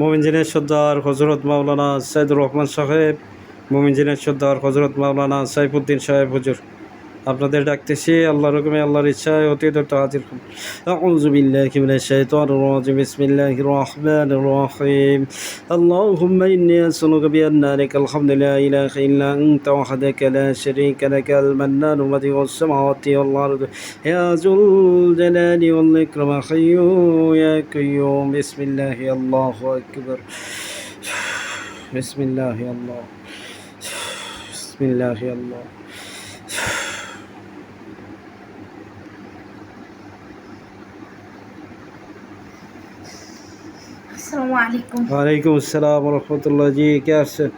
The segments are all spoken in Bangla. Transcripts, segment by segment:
মোমিনজিনের সর্দার হজরত মাওলানা সাইদুর রহমান সাহেব মোমিনজিনের সর্দার হজরত মাওলানা সাইফুদ্দিন সাহেব হুজুর। আপনাদের ডাকতেছি আল্লাহ রকমে আল্লাহর ইচ্ছায় অতি দ্রুত হাজির হন আউযু বিল্লাহি মিনাশ শাইতানির রাজিম বিসমিল্লাহির রহমানির রহিম আল্লাহুম্মা ইন্নী আসআলুকা বিআন্না লাকাল হামদু লা ইলাহা ইল্লা আনতা ওয়াহদাকা লা শারীকা লাকাল মান্নানু বাদিউস সামাওয়াতি ওয়াল আরদ ইয়া যুল জালালি ওয়াল ইকরাম হাইয়্যু ইয়া কাইয়্যুম বিসমিল্লাহি আল্লাহু আকবার বিসমিল্লাহি আল্লাহ বিসমিল্লাহি আল্লাহ আসসালামু ওয়ালাইকুম আসসালাম রহমতুল্লাহ জি কে আসছেন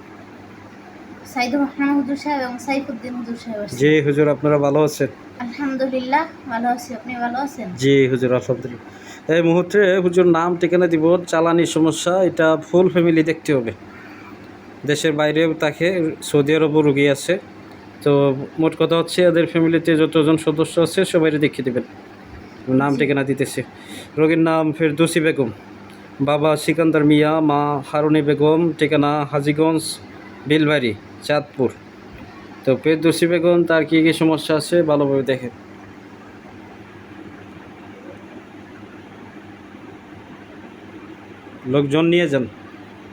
সাইদুর রহমান হুজুর সাহেব এবং সাইফুদ্দিন হুজুর সাহেব জি হুজুর আপনারা ভালো আছেন? আলহামদুলিল্লাহ ভালো আছি। আপনি ভালো আছেন? জি হুজুর আলহামদুলিল্লাহ। এই মুহূর্তে হুজুর নাম ঠিকানা দিব চালানি সমস্যা এটা ফুল ফ্যামিলি দেখতে হবে। দেশের বাইরেও তাকে সৌদি আরবও রুগী আছে। তো মোট কথা হচ্ছে এদের ফ্যামিলিতে যতজন সদস্য আছে সবাই দেখিয়ে দেবেন। নাম ঠিকানা দিতেছে। রোগীর নাম ফের ফেরদৌসি বেগম। বাবা সিকান্দার মিয়া মা হারুনি বেগম ঠিকানা হাজিগঞ্জ বিলবাড়ি চাঁদপুর। তো ফেরদৌসি বেগম তার কী কী সমস্যা আছে ভালোভাবে দেখেন। লোকজন নিয়ে যান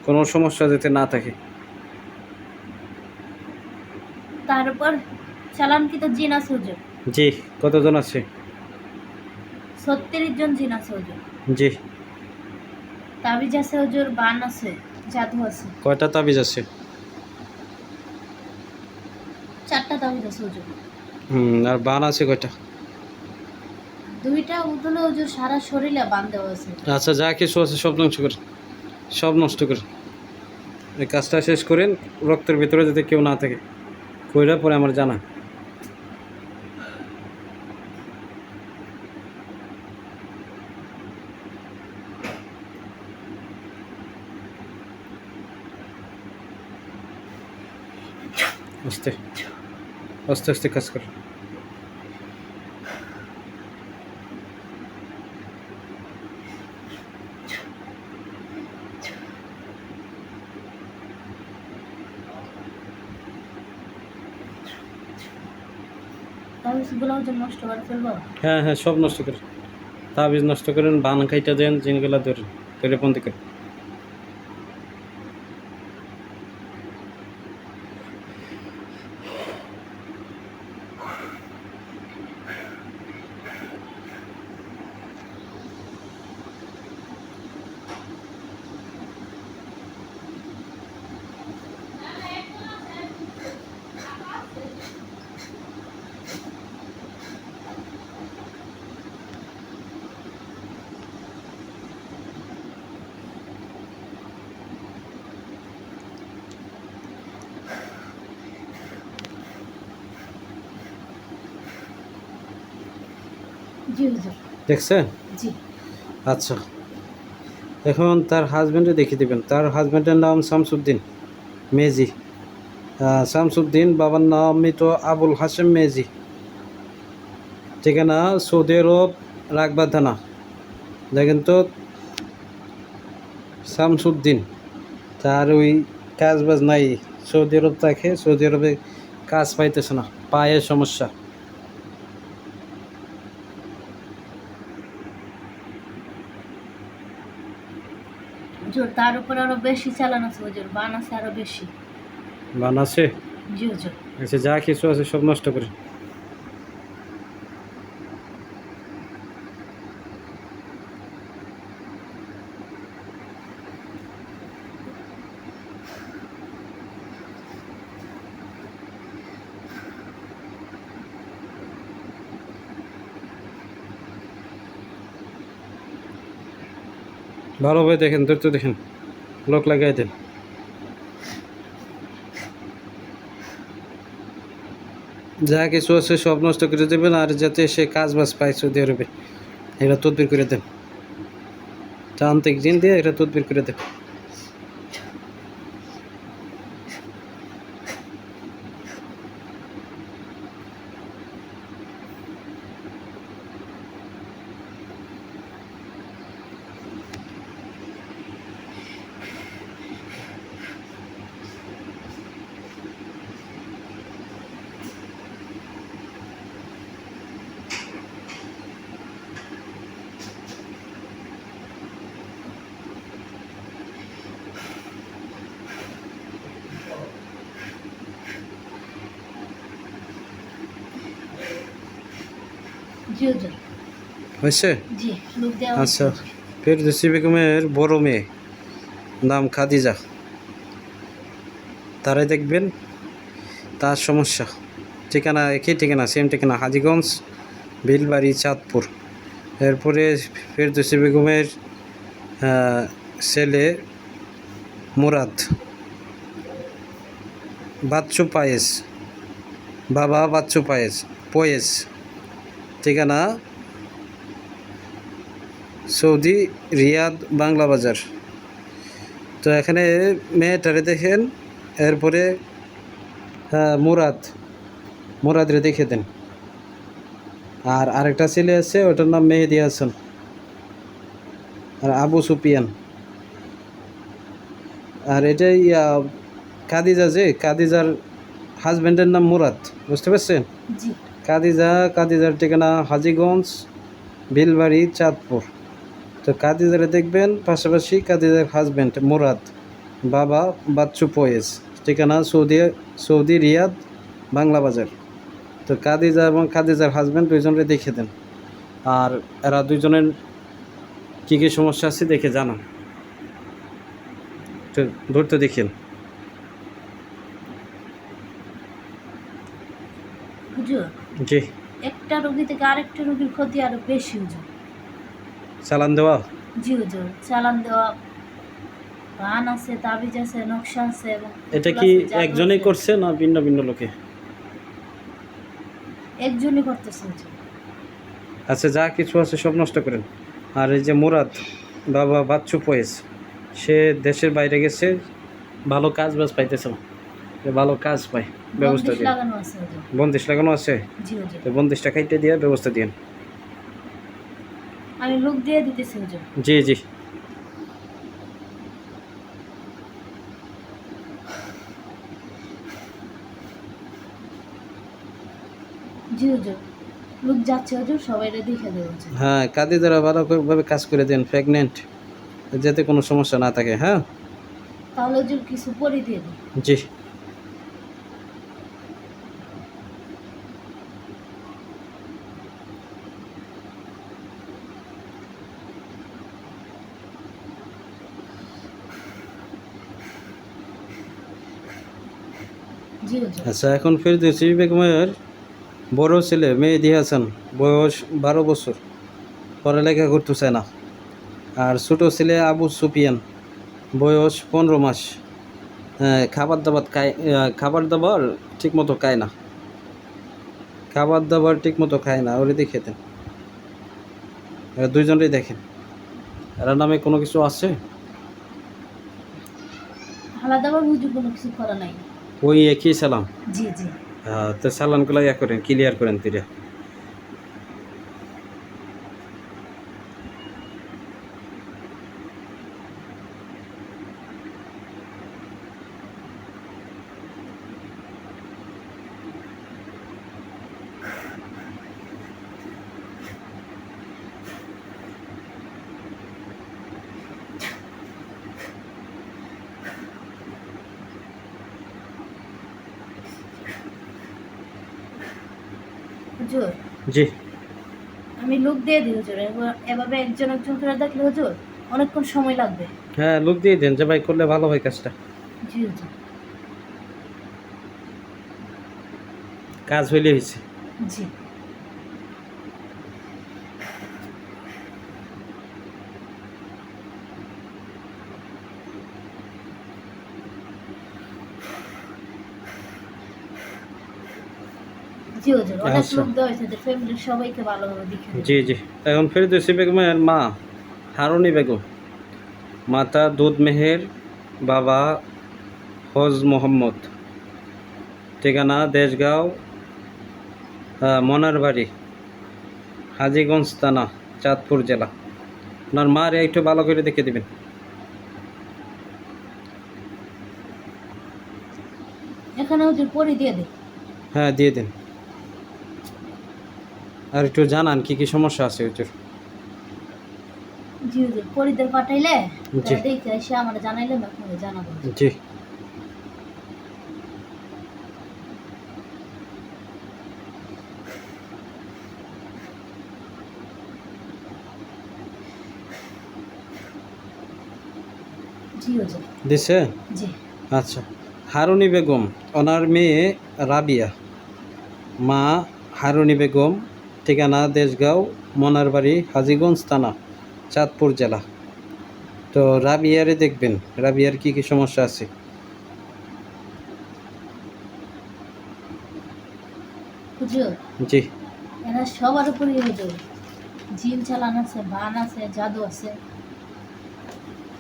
কোনো সমস্যা যাতে না থাকে। তার উপর চালানকৃত জিন আছে হুজুর জি কতজন আছে? ছত্রিশ জন জিন হুজুর জি। তাবিজ আছে হুজুর বান আছে জাদু আছে। কয়টা তাবিজ আছে? চারটা তাবিজ আছে হুজুর। হুম আর বান আছে কয়টা? দুইটা উঠলে হুজুর সারা শরীরে বান দেওয়া আছে। আচ্ছা যা কিছু আছে সব নষ্ট করে সব নষ্ট করে। এই কাজটা শেষ করেন রক্তের ভিতরে যাতে কেউ না থাকে কইরা পরে আমার জানা। আস্তে। আস্তে আস্তে কাজ কর। করে হ্যাঁ হ্যাঁ সব নষ্ট করেন তাবিজ নষ্ট করেন বান খাইটা দেন জিনগুলা ধরেন ধরে বন্দি করেন দেখছেন? আচ্ছা। এখন তার হাজব্যান্ডে দেখিয়ে দেবেন। তার হাজব্যান্ডের নাম শামসুদ্দিন মেজি। শামসুদ্দিন বাবার নাম মৃত আবুল হাসেম মেজি। ঠিকানা সৌদি আরব রাগবা থানা। দেখেন তো শামসুদ্দিন তার ওই কাজ বাজ নাই। সৌদি আরব থাকে সৌদি আরবে কাজ পাইতেছে না। পায়ের সমস্যা হুজুর তার উপর আরও বেশি চালানো আছে হুজুর। বান আছে আরও বেশি। বান আছে? জি হুজুর। আচ্ছা যা কিছু আছে সব নষ্ট করে ভালোভাবে দেখেন ধরতে দেখেন। লোক লাগাই দেন। যা কিছু আছে সব নষ্ট করে দেবেন, আর যাতে সে কাজ বাজ পায় সৌদি আরবে এটা তদবির করে দেন। তান্ত্রিক জিন দিয়ে এটা তদবির করে দেন। হয়েছে? জি লোক দেওয়া আচ্ছা ফেরদৌসি বেগমের বড় মেয়ে নাম খাদিজা। তারাই দেখবেন তার সমস্যা। ঠিকানা একই ঠিকানা সেম ঠিকানা হাজিগঞ্জ বিলবাড়ি চাঁদপুর। এরপরে ফেরদৌসি বেগমের ছেলে মুরাদ। বাচ্চু পায়েস। বাবা বাচ্চু পায়েস পয়েস। ঠিকানা? Saudi Riyadh Bangla Bazar. তো এখানে মেয়েটারে দেখেন এরপরে হ্যাঁ মুরাদ। মুরাদরে দেখে দেন। আর আরেকটা ছেলে আছে ওটার নাম মেহেদি হাসান। আর আবু সুপিয়ান আর এটাই আহ, কাদিজা যে কাদিজার হাজব্যান্ডের নাম মুরাদ বুঝতে পারছেন? কাদিজা, কাদিজার ঠিকানা হাজিগঞ্জ বিলবাড়ি চাঁদপুর। তো কাদিজারে দেখবেন, পাশাপাশি কাদিজার হাজব্যান্ড মুরাদ, বাবা বাচ্চু পয়েস ঠিকানা Saudi Saudi Riyadh, Bangla Bazar. তো কাদিজা এবং কাদিজার হাজব্যান্ড দুইজনকে দেখে দেন। আর এরা দুইজনের কী কী সমস্যা আছে দেখে জানান। তো ধরতে দেখেন হুজুর জি। একটা রোগী থেকে আরেকটা রোগীর ক্ষতি আরও বেশি হুজুর চালান দেওয়া? জি হুজুর চালান দেওয়া বান আছে তাবিজ আছে নকশা আছে এবং এটা কি একজনেই করছে না ভিন্ন ভিন্ন লোকে? একজনই করতেছে হুজুর আচ্ছা যা কিছু আছে সব নষ্ট করেন। আর এই যে মুরাদ বাবা বাচ্চু পয়েস সে দেশের বাইরে গেছে ভালো কাজ বাজ পাইতেছে না। ভালো কাজ পায়। ব্যবস্থা দিন। বন্দিশ লাগানো আছে? জি তো বন্দিশটা খাইতে দিয়ে ব্যবস্থা দিন। আমি লোক দিয়ে দিতেছি জি জি। জি হুজুর লোক যাচ্ছে হুজুর সবাই দেখে দেবো হ্যাঁ কাদি দ্বারা ভালোভাবে কাজ করে দেন প্রেগনেন্ট যাতে কোনো সমস্যা না থাকে হ্যাঁ? তাহলে হুজুর কিছু পরে দিয়ে দিই জি। আচ্ছা এখন ফের ফেরদৌসি বেগমের বড় ছেলে মেহেদি হাসান বয়স বারো বছর পড়ালেখা করতে চায় না। আর ছোটো ছেলে আবু সুপিয়ান বয়স পনেরো মাস। হ্যাঁ, খাবার দাবার খায় খাবার দাবার ঠিক মতো খায় না। খাবার দাবার ঠিক মতো খায় না ওরে দেন। এরা দুইজনেই দেখেন। এরা নামে কোনো কিছু আছে? আলাদা আবার কোনো কিছু করা নাই। ওই একই সালাম? জি জি। তো সালামগুলো ইয়া করেন ক্লিয়ার করেন তিরা হুজুর? জি। আমি লোক দিয়ে দিই হুজুর এবার- এভাবে একজন একজন করে দেখলে হুজুর অনেকক্ষণ সময় লাগবে। হ্যাঁ লোক দিয়ে দেন যে ভাই করলে ভালো হয় কাজটা। জি হুজুর। কাজ হইলে হয়েছে জি। জি হুজুর অনেক আচ্ছা। লোক দেওয়া হয়েছে ফ্যামিলির সবাইকে ভালোভাবে দেখে জি জি। এখন ফেরদৌসি বেগমের মা হারুনি বেগম। মাতা দুধ মেহের বাবা ফজ মোহাম্মদ। ঠিকানা দেশগাঁও আহ, মনার বাড়ি হাজিগঞ্জ থানা চাঁদপুর জেলা। ওনার মার একটু ভালো করে দেখে দিবেন। এখানে দিয়ে হ্যাঁ দিয়ে দিন। আর একটু জানান কি কি সমস্যা আছে হুজুর জি হুজুর পরিদের পাঠাইলে? জি। দেখে এসে আমরা জানাইলে আপনাকে জানাব। জি। দিছে? আচ্ছা। হারুনি বেগম ওনার মেয়ে রাবিয়া। মা হারুনি বেগম ঠিকানা দেশগাঁও মনারবাড়ি হাজিগঞ্জ থানা চাঁদপুর জেলা। তো রাবিয়ারে দেখবেন রাবিয়ার কি কি সমস্যা আছে। জি। এরা সবার উপরই হুজুর। জিন চালান আছে বান আছে জাদু আছে।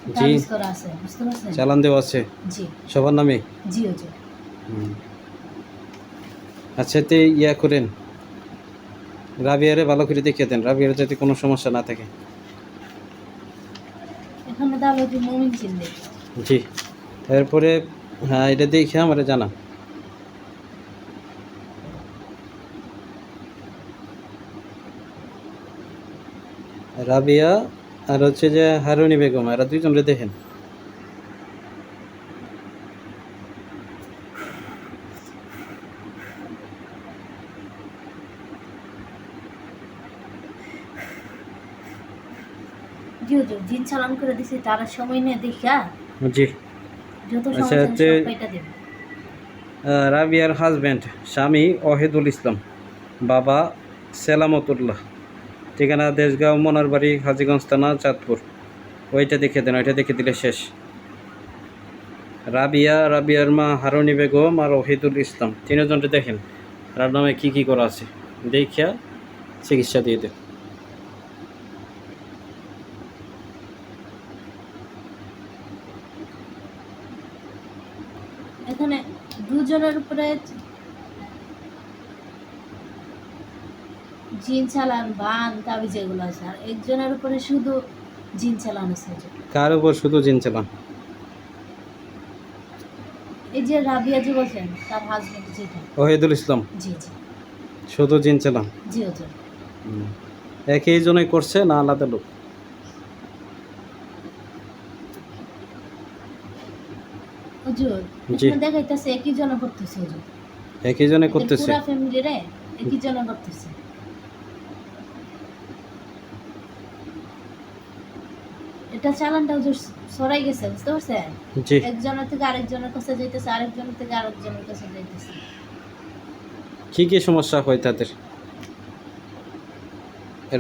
বুঝতে পারছেন? চালান দেওয়া আছে? জি। সবার নামে? জি হুজুর। আচ্ছা তে ইয়া করেন। রাবিয়ারে ভালো করে দেখিয়ে দেন। রাবিয়ার যাতে কোনো সমস্যা না থাকে। জি। এরপরে হ্যাঁ এটা দেখে আমার জানা রাবিয়া আর হচ্ছে যে হারুনি বেগম এরা দুইজনরে দেখেন। জি হুজুর চালান করে দিছে তারা সময় নিয়ে দেখা জি। যত আচ্ছা, সময় দেবে। রাবিয়ার হাজব্যান্ড স্বামী অহিদুল ইসলাম বাবা সেলামতুল্লাহ। ঠিকানা দেশগাঁও মনারবাড়ি হাজিগঞ্জ থানা চাঁদপুর। ওইটা দেখে দেন ওইটা দেখে দিলে শেষ। রাবিয়া রাবিয়ার মা হারুনি বেগম আর ওহিদুল ইসলাম। তিনজনটা দেখেন তার নামে কী কী করা আছে। দেখিয়া চিকিৎসা দিয়ে দেন। এখানে দুজনের উপরে জিন চালান বান তাবিজ এগুলো আছে। আর একজনের উপরে শুধু জিন চালান আছে। কার উপর শুধু জিন চালান? এই যে রাবিয়া যে বলছেন তার হাজবেন্ড যেটা। ওহিদুল ইসলাম? জি জি। শুধু জিন চালান? জি হুম। একই জনই করছে না আলাদা লোক? হুজুর দেখাইতেছে একই জন করতেছে হুজুর। একই জনে করতেছে? পুরা ফ্যামিলি রে একই জন করতেছে। এটা চালানটা হুজুর সরাই গেছে বুঝতে পারছেন? একজনের থেকে আরেকজনের কাছে যাইতেছে আরেকজনের থেকে আরেকজনের কাছে যাইতেছে। কি কি সমস্যা হয় তাদের?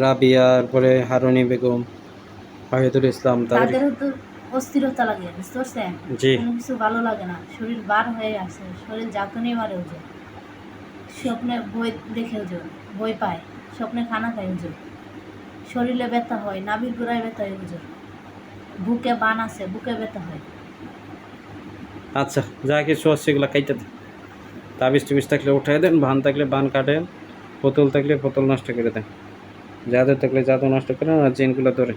রাবিয়ার পরে হারুনি বেগম ওয়াহিদুল ইসলাম তাদের অস্থিরতা লাগে বুঝতে পারছেন? কোনো কিছু ভালো লাগে না শরীর বার হয়ে আসে শরীর যাতনে মারে ওজন স্বপ্নে বই দেখে ওজন বই পায় স্বপ্নে খানা খায় ওজন শরীরে ব্যথা হয় নাভির গোড়ায় ব্যথা হয় ওজন বুকে বান আছে বুকে ব্যথা হয়। আচ্ছা যা কিছু আছে সেগুলো কাইতে দেন। তাবিজ টুবিজ থাকলে উঠাই দেন বান থাকলে বান কাটেন বোতল থাকলে বোতল নষ্ট করে দেন। জাদু থাকলে জাদু নষ্ট করেন আর জিনগুলো ধরে।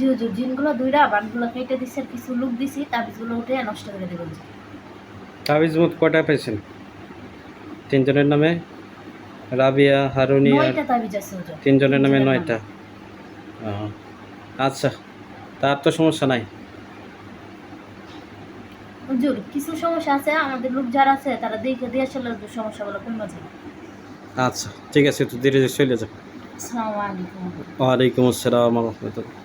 জি হুজুর জিনগুলো দুইটা বানগুলো কেটে দিচ্ছে আর কিছু লুক দিছি তাবিজগুলো উঠে নষ্ট করে দেবেন তাবিজ মুখ কটা পেয়েছেন তিনজনের নামে? রাবিয়া হারুনি আর তিনজনের নামে নয়টা। আচ্ছা তার তো সমস্যা নাই। হুজুর কিছু সমস্যা আছে আমাদের লোক যারা আছে তারা দেখে দিয়ে আসলে সমস্যাগুলো কমে যায়। আচ্ছা ঠিক আছে তো ধীরে ধীরে চলে যাও। আসসালামু আলাইকুম। ওয়ালাইকুম আসসালাম রহমতুল্লাহ।